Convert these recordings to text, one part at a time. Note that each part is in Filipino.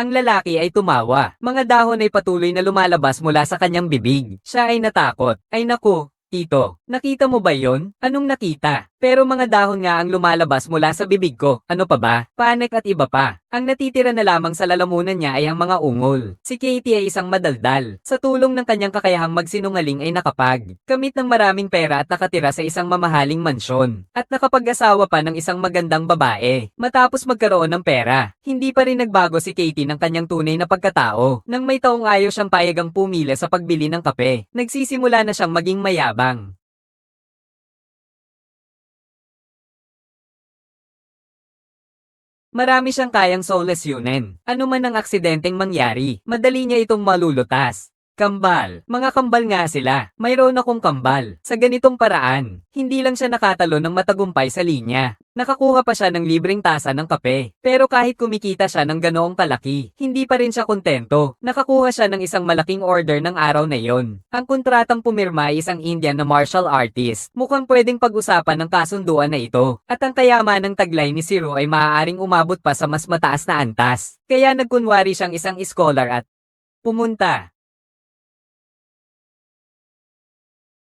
Ang lalaki ay tumawa. Mga dahon ay patuloy na lumalabas mula sa kanyang bibig. Siya ay natakot. Ay naku, Tito, nakita mo ba yon? Anong nakita? Pero mga dahon nga ang lumalabas mula sa bibig ko. Ano pa ba? Panek at iba pa. Ang natitira na lamang sa lalamunan niya ay ang mga ungol. Si Katie ay isang madaldal. Sa tulong ng kanyang kakayahang magsinungaling ay nakapag. Kamit ng maraming pera at nakatira sa isang mamahaling mansyon. At nakapag-asawa pa ng isang magandang babae. Matapos magkaroon ng pera, hindi pa rin nagbago si Katie ng kanyang tunay na pagkatao. Nang may taong ayaw siyang payagang pumila sa pagbili ng kape, nagsisimula na siyang maging mayabang. Marami siyang kayang solusyonin. Ano man ang aksidenteng mangyari, madali niya itong malulutas. Kambal. Mga kambal nga sila. Mayroon akong kambal. Sa ganitong paraan, hindi lang siya nakatalo ng matagumpay sa linya. Nakakuha pa siya ng libreng tasa ng kape. Pero kahit kumikita siya ng ganoong kalaki, hindi pa rin siya kontento. Nakakuha siya ng isang malaking order ng araw na yon. Ang kontratang pumirma ay isang Indian na martial artist. Mukhang pwedeng pag-usapan ng kasunduan na ito. At ang kayaman ng taglay ni Zero ay maaaring umabot pa sa mas mataas na antas. Kaya nagkunwari siyang isang scholar at pumunta.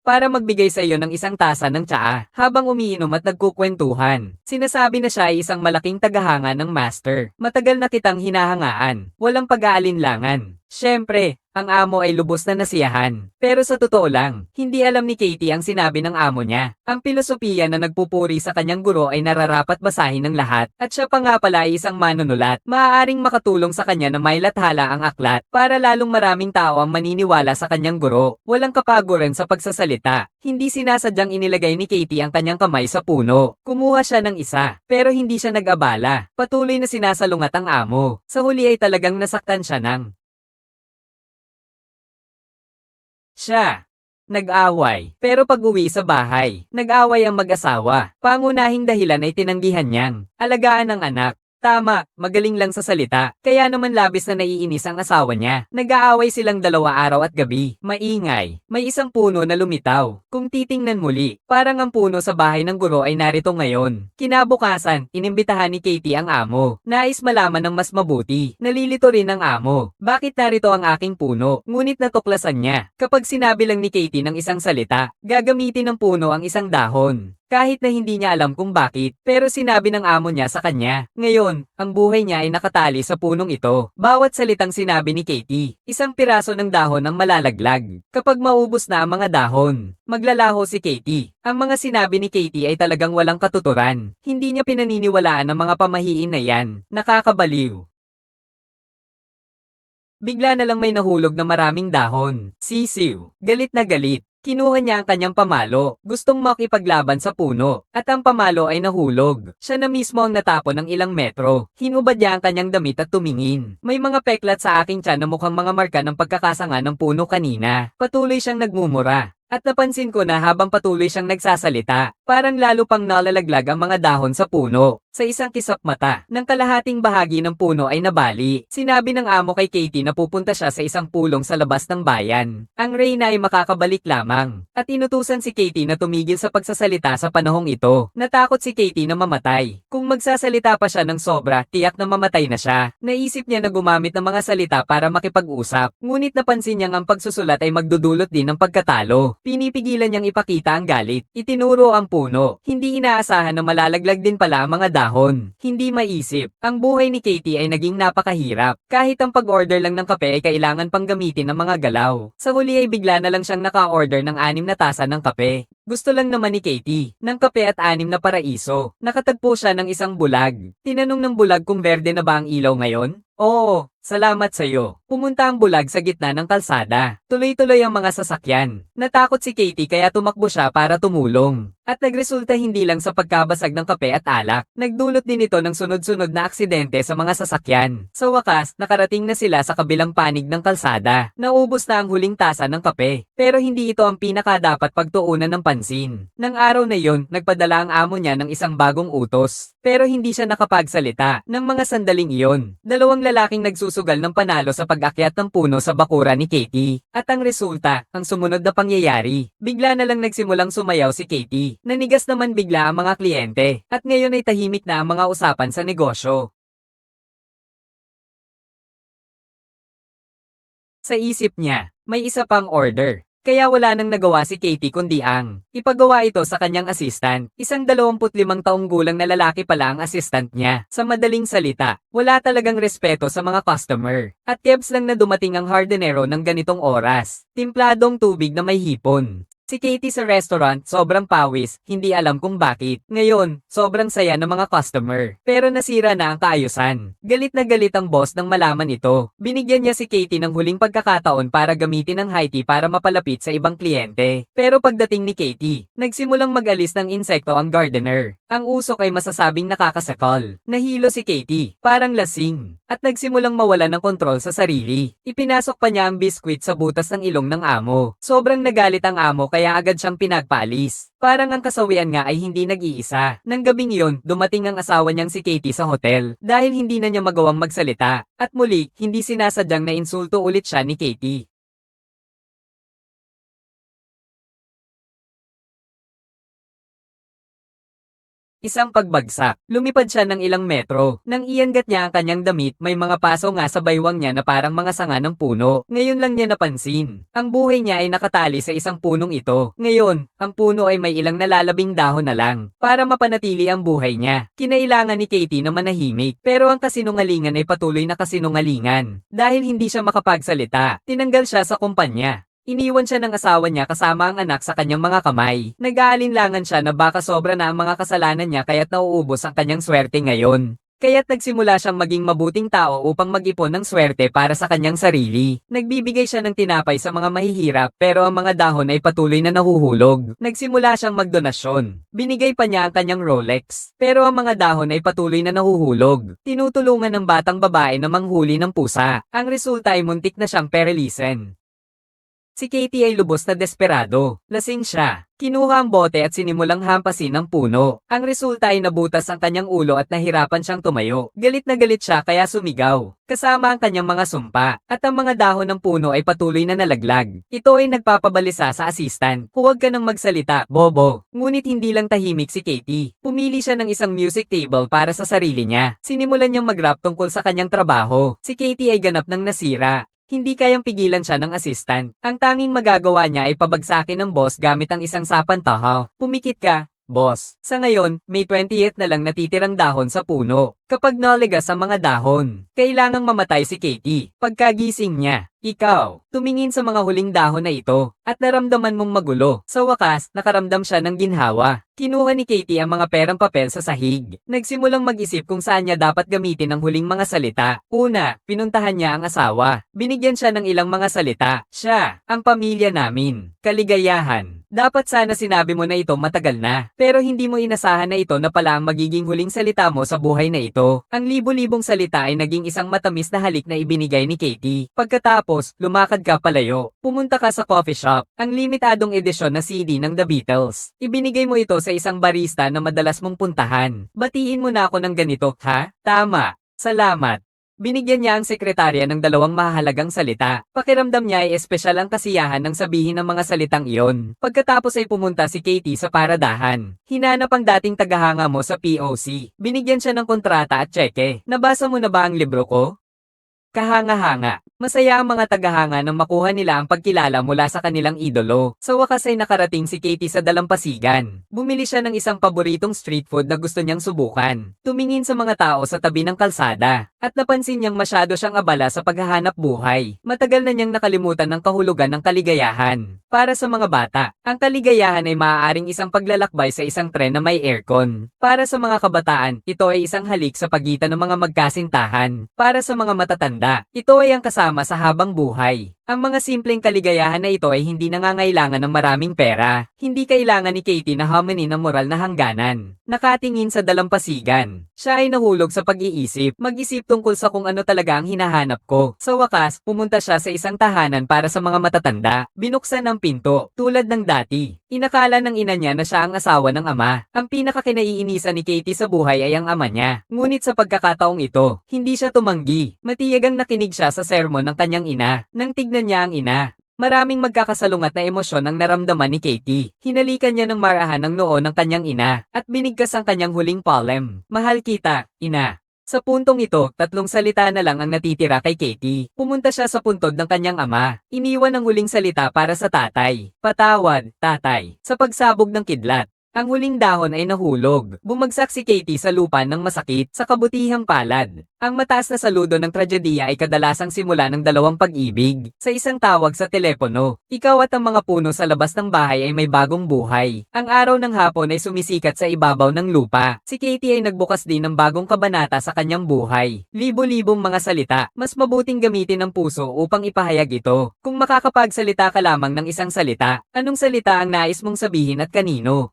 Para magbigay sa iyo ng isang tasa ng tsaa habang umiinom at nagkukwentuhan. Sinasabi na siya ay isang malaking tagahanga ng master. Matagal na kitang hinahangaan. Walang pag-aalinlangan. Siyempre, ang amo ay lubos na nasiyahan. Pero sa totoo lang, hindi alam ni Katie ang sinabi ng amo niya. Ang pilosopiya na nagpupuri sa kanyang guro ay nararapat basahin ng lahat. At siya pa nga pala ay isang manunulat. Maaaring makatulong sa kanya na may lathala ang aklat para lalong maraming tao ang maniniwala sa kanyang guro. Walang kapaguran sa pagsasalita. Hindi sinasadyang inilagay ni Katie ang kanyang kamay sa puno. Kumuha siya ng isa, pero hindi siya nag-abala. Patuloy na sinasalungat ang amo. Sa huli ay talagang nasaktan siya ng Siya. Nag-away. Pero pag-uwi sa bahay, nag-away ang mag-asawa. Pangunahing dahilan ay tinanggihan niyang alagaan ang anak. Tama, magaling lang sa salita. Kaya naman labis na naiinis ang asawa niya. Nag-aaway silang dalawa araw at gabi. Maingay. May isang puno na lumitaw. Kung titingnan muli, parang ang puno sa bahay ng guro ay narito ngayon. Kinabukasan, inimbitahan ni Katie ang amo. Nais malaman ng mas mabuti. Nalilito rin ang amo. Bakit narito ang aking puno? Ngunit natuklasan niya. Kapag sinabi lang ni Katie ng isang salita, gagamitin ng puno ang isang dahon. Kahit na hindi niya alam kung bakit, pero sinabi ng amo niya sa kanya. Ngayon, ang buhay niya ay nakatali sa punong ito. Bawat salitang sinabi ni Katie, isang piraso ng dahon ang malalaglag. Kapag maubos na ang mga dahon, maglalaho si Katie. Ang mga sinabi ni Katie ay talagang walang katuturan. Hindi niya pinaniniwalaan ang mga pamahiin na yan. Nakakabaliw. Bigla na lang may nahulog na maraming dahon. Sisiw. Galit na galit. Kinuha niya ang kanyang pamalo, gustong makipaglaban sa puno, at ang pamalo ay nahulog. Siya na mismo ang natapon ng ilang metro. Hinubad niya ang kanyang damit at tumingin. May mga peklat sa aking tiyan na mukhang mga marka ng pagkakasanga ng puno kanina. Patuloy siyang nagmumura. At napansin ko na habang patuloy siyang nagsasalita, parang lalo pang nalalaglag ang mga dahon sa puno. Sa isang kisap mata, ng kalahating bahagi ng puno ay nabali. Sinabi ng amo kay Katie na pupunta siya sa isang pulong sa labas ng bayan. Ang Reyna ay makakabalik lamang. At inutusan si Katie na tumigil sa pagsasalita sa panahong ito. Natakot si Katie na mamatay. Kung magsasalita pa siya ng sobra, tiyak na mamatay na siya. Naisip niya na gumamit ng mga salita para makipag-usap. Ngunit napansin niyang ang pagsusulat ay magdudulot din ng pagkatalo. Pinipigilan niyang ipakita ang galit. Itinuro ang puno. Hindi inaasahan na malalaglag din pala ang mga dahon. Hindi maisip. Ang buhay ni Katie ay naging napakahirap. Kahit ang pag-order lang ng kape ay kailangan pang gamitin ng mga galaw. Sa huli ay bigla na lang siyang naka-order ng anim na tasa ng kape. Gusto lang naman ni Katie, ng kape at anim na paraiso. Nakatagpo siya ng isang bulag. Tinanong ng bulag kung berde na ba ang ilaw ngayon? Oo, salamat sa iyo. Pumunta ang bulag sa gitna ng kalsada. Tuloy-tuloy ang mga sasakyan. Natakot si Katie kaya tumakbo siya para tumulong. At nagresulta hindi lang sa pagkabasag ng kape at alak. Nagdulot din ito ng sunod-sunod na aksidente sa mga sasakyan. Sa wakas, nakarating na sila sa kabilang panig ng kalsada. Naubos na ang huling tasa ng kape. Pero hindi ito ang pinaka dapat pagtuunan ng pansin. Nang araw na yon, nagpadala ang amo niya ng isang bagong utos. Pero hindi siya nakapagsalita. Ng mga sandaling iyon, dalawang lalaking nagsusugal ng panalo sa pag-akyat ng puno sa bakura ni Katie. At ang resulta, ang sumunod na pangyayari. Bigla na lang nagsimulang sumayaw si Katie. Nanigas naman bigla ang mga kliyente. At ngayon ay tahimik na ang mga usapan sa negosyo. Sa isip niya, may isa pang order. Kaya wala nang nagawa si Katie kundi ang ipagawa ito sa kanyang assistant. Isang 25 taong gulang na lalaki pala ang assistant niya. Sa madaling salita, wala talagang respeto sa mga customer. At kebs lang na dumating ang hardenero ng ganitong oras. Timpladong tubig na may hipon. Si Katie sa restaurant, sobrang pawis, hindi alam kung bakit. Ngayon, sobrang saya ng mga customer. Pero nasira na ang kaayusan. Galit na galit ang boss nang malaman ito. Binigyan niya si Katie ng huling pagkakataon para gamitin ang high tea para mapalapit sa ibang kliyente. Pero pagdating ni Katie, nagsimulang mag-alis ng insekto ang gardener. Ang usok ay masasabing nakakasakal. Nahilo si Katie, parang lasing, at nagsimulang mawala ng kontrol sa sarili. Ipinasok pa niya ang biskwit sa butas ng ilong ng amo. Sobrang nagalit ang amo kaya agad siyang pinagpalis. Parang ang kasawian nga ay hindi nag-iisa. Nang gabing iyon, dumating ang asawa niyang si Katie sa hotel dahil hindi na niya magawang magsalita. At muli, hindi sinasadyang na insulto ulit siya ni Katie. Isang pagbagsak. Lumipad siya ng ilang metro. Nang iangat niya ang kanyang damit, may mga paso nga sa baywang niya na parang mga sanga ng puno. Ngayon lang niya napansin. Ang buhay niya ay nakatali sa isang punong ito. Ngayon, ang puno ay may ilang nalalabing dahon na lang. Para mapanatili ang buhay niya, kinailangan ni Katie na manahimik. Pero ang kasinungalingan ay patuloy na kasinungalingan. Dahil hindi siya makapagsalita, tinanggal siya sa kumpanya. Iniwan siya ng asawa niya kasama ang anak sa kanyang mga kamay. Nag-aalinlangan siya na baka sobra na ang mga kasalanan niya kaya't nauubos ang kanyang swerte ngayon. Kaya't nagsimula siyang maging mabuting tao upang mag-ipon ng swerte para sa kanyang sarili. Nagbibigay siya ng tinapay sa mga mahihirap pero ang mga dahon ay patuloy na nahuhulog. Nagsimula siyang magdonasyon. Binigay pa niya ang kanyang Rolex. Pero ang mga dahon ay patuloy na nahuhulog. Tinutulungan ng batang babae na manghuli ng pusa. Ang resulta ay muntik na siyang perelisen. Si Katie ay lubos na desperado. Lasing siya. Kinuha ang bote at sinimulang hampasin ang puno. Ang resulta ay nabutas ang kanyang ulo at nahirapan siyang tumayo. Galit na galit siya kaya sumigaw. Kasama ang kanyang mga sumpa. At ang mga dahon ng puno ay patuloy na nalaglag. Ito ay nagpapabalisa sa assistant. Huwag ka nang magsalita, bobo. Ngunit hindi lang tahimik si Katie. Pumili siya ng isang music table para sa sarili niya. Sinimulan niyang mag-rap tungkol sa kanyang trabaho. Si Katie ay ganap ng nasira. Hindi kayang pigilan siya ng assistant. Ang tanging magagawa niya ay pabagsakin ng boss gamit ang isang sapantahaw. Pumikit ka, boss. Sa ngayon, may 28 na lang natitirang dahon sa puno. Kapag naligas ang mga dahon, kailangang mamatay si Katie. Pagkagising niya, ikaw, tumingin sa mga huling dahon na ito, at naramdaman mong magulo. Sa wakas, nakaramdam siya ng ginhawa. Kinuha ni Katie ang mga perang papel sa sahig. Nagsimulang mag-isip kung saan niya dapat gamitin ang huling mga salita. Una, pinuntahan niya ang asawa. Binigyan siya ng ilang mga salita. Siya, ang pamilya namin. Kaligayahan. Dapat sana sinabi mo na ito matagal na. Pero hindi mo inasahan na ito na pala ang magiging huling salita mo sa buhay na ito. Ang libo-libong salita ay naging isang matamis na halik na ibinigay ni Katie. Pagkatapos, lumakad ka palayo. Pumunta ka sa coffee shop. Ang limitadong edisyon na CD ng The Beatles. Ibinigay mo ito sa isang barista na madalas mong puntahan. Batiin mo na ako ng ganito, ha? Tama. Salamat. Binigyan niya ang sekretarya ng dalawang mahalagang salita. Pakiramdam niya ay espesyal ang kasiyahan ng sabihin ng mga salitang iyon. Pagkatapos ay pumunta si Katie sa paradahan. Hinanap ang dating tagahanga mo sa POC. Binigyan siya ng kontrata at tseke. Nabasa mo na ba ang libro ko? Kahanga-hanga. Masaya ang mga tagahanga nang makuha nila ang pagkilala mula sa kanilang idolo. Sa wakas ay nakarating si Katie sa dalampasigan. Bumili siya ng isang paboritong street food na gusto niyang subukan. Tumingin sa mga tao sa tabi ng kalsada. At napansin niyang masyado siyang abala sa paghahanap buhay. Matagal na niyang nakalimutan ng kahulugan ng kaligayahan. Para sa mga bata, ang kaligayahan ay maaaring isang paglalakbay sa isang tren na may aircon. Para sa mga kabataan, ito ay isang halik sa pagitan ng mga magkasintahan. Para sa mga matatanda, ito ay ang kasama sa habang buhay. Ang mga simpleng kaligayahan na ito ay hindi nangangailangan ng maraming pera. Hindi kailangan ni Katie na haminin ng moral na hangganan. Nakatingin sa dalampasigan. Siya ay nahulog sa pag-iisip. Mag-isip tungkol sa kung ano talaga ang hinahanap ko. Sa wakas, pumunta siya sa isang tahanan para sa mga matatanda. Binuksan ang pinto, tulad ng dati. Inakala ng ina niya na siya ang asawa ng ama. Ang pinakakinaiinisan ni Katie sa buhay ay ang ama niya. Ngunit sa pagkakataong ito, hindi siya tumanggi. Matiyagang nakinig siya sa sermon ng kanyang ina. Nang tignan niya ang ina, Maraming magkakasalungat na emosyon ang naramdaman ni Katie. Hinalikan niya ng marahan ang noo ng kanyang ina at binigkas ang kanyang huling palem. Mahal kita, ina. Sa puntong ito, tatlong salita na lang ang natitira kay Katie. Pumunta siya sa puntod ng kanyang ama. Iniwan ang huling salita para sa tatay. Patawad, tatay. Sa pagsabog ng kidlat. Ang huling dahon ay nahulog. Bumagsak si Katie sa lupa ng masakit sa kabutihang palad. Ang mataas na saludo ng tragediya ay kadalasang simula ng dalawang pag-ibig. Sa isang tawag sa telepono, ikaw at ang mga puno sa labas ng bahay ay may bagong buhay. Ang araw ng hapon ay sumisikat sa ibabaw ng lupa. Si Katie ay nagbukas din ng bagong kabanata sa kanyang buhay. Libo-libong mga salita, mas mabuting gamitin ang puso upang ipahayag ito. Kung makakapagsalita ka lamang ng isang salita, anong salita ang nais mong sabihin at kanino?